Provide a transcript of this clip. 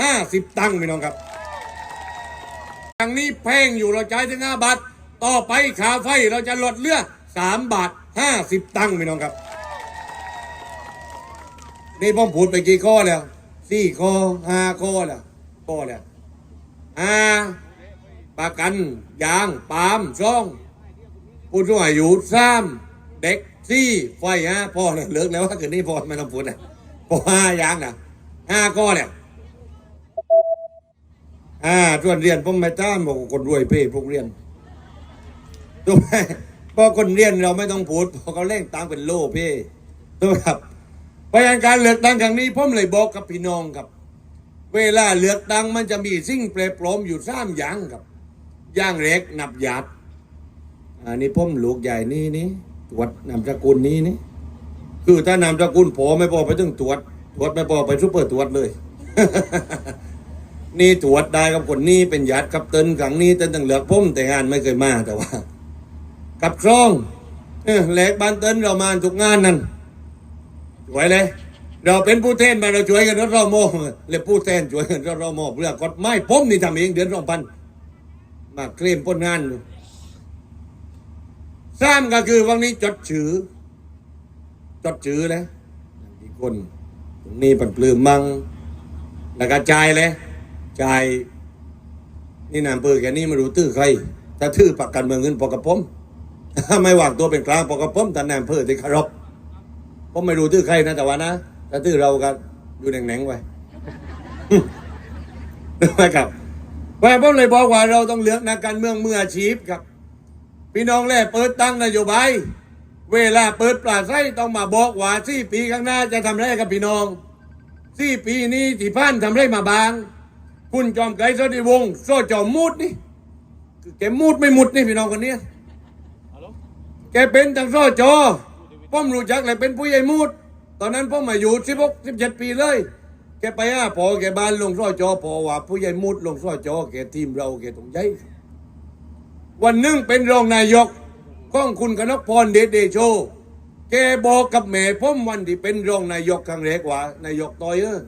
ห้าสิบตังค์พี่น้องครับอย่างนี้แพงอยู่เราจ่ายถึงห้าบาท ต่อไปค่าไฟเราจะลดเลือสามบาทห้าสิบตังค์พี่น้องครับ นี่ผมพูดไปกี่ข้อแล้วสี่ข้อห้าข้อแล้วข้อแล้วอ่าประกันยางปาล์มช่องผู้สูงอายุสามเด็กสี่ไฟห้าพ่อเนี่ยเลิกแล้วว่าเกิดนี่พ่อไม่ต้องพูดนะพ่อห้ายางนะห้าข้อแล้ว อ่าส่วนเรียนผมไม่ต้านบอกคนรวยเพ่พวกเรียนถูกไหมเพราะคนเรียนเราไม่ต้องพูดเพราะเขาเล่งตังเป็นโล่เพ่ถูกไหมครับพรานการเลือกตั้งครั้งนี้ผมเลยบอกกับพี่น้องครับ เวลาเลือกตั้งมันจะมีสิ่งแปรปรอมอยู่สามอย่างครับอย่างแรกนับหยาดอันนี้ผมลูกใหญ่นี่นี่ตรวจนามสกุลนี้นี่คือถ้านามสกุลพอไม่พอไปถึงตรวจตรวจไม่พอไปซุปเปอร์ตรวจเลย นี่ตรวจได้กับคนนี้เป็นญาติกับเติ้นครั้งนี้เติ้นตั้งเหลือกผมแต่งานไม่เคยมาแต่ว่า กับซองเอแหลกบ้านเติ้นเรามาทุกงานนั่นช่วยเลยเราเป็นผู้แทนมาเราช่วยกันรถรอโมเลยผู้แทนช่วยกันรถรอโมเรื่องกฎหมายผมนี่ทำเองเดือนสองพันมาเคลมพ้นงานอยู่สามก็คือวันนี้จดชื่อจดชื่อเลยอีคนนี้ปันปลื้มมังแล้วก็จ่ายเลย จ่ายนี่นามเปือแค่นี้ไม่รู้ตื้อใคร ถ้าทื่อปักกันเมืองเงินปอกกระผมไม่วางตัวเป็นกลางปอกกระผมแต่นามเพื่อที่คารพผมไม่รู้ตื้อใครนะแต่ว่านะถ้าตื้อเราก็อยู่แหน่งๆไว้นะครับว่าผมเลยบอกว่าเราต้องเลือกนักการเมืองมืออาชีพครับ พี่น้องแล่เปิดตั้งนโยบายเวลาเปิดปลาไส้ต้องมาบอกว่าสี่ปีข้างหน้าจะทำอะไรกับพี่น้องสี่ปีนี้ที่ผ่านทำอะไรมาบาง คุณจอมไกรสวัสดิวงศ์โซ่จอมมุดนี่คือแกมุดไม่มุดนี่พี่น้องคนเนี้ยแกเป็นทั้งสอจอผมรู้จักเลยเป็นผู้ใหญ่มูด ตอนนั้นผมมาอยู่สิบหกสิบเจ็ดปีเลย แกไปอะพอแกบ้านลงสอจอพอว่าผู้ใหญ่มูดลงสอจอแกทีมเราแกต้องใหญ่วันหนึงเป็นรองนายกข้องคุณกนกพรเดชเดโชแกบอกกับแม่ผมวันที่เป็นรองนายกครั้งแรกว่านายกต่อยเออ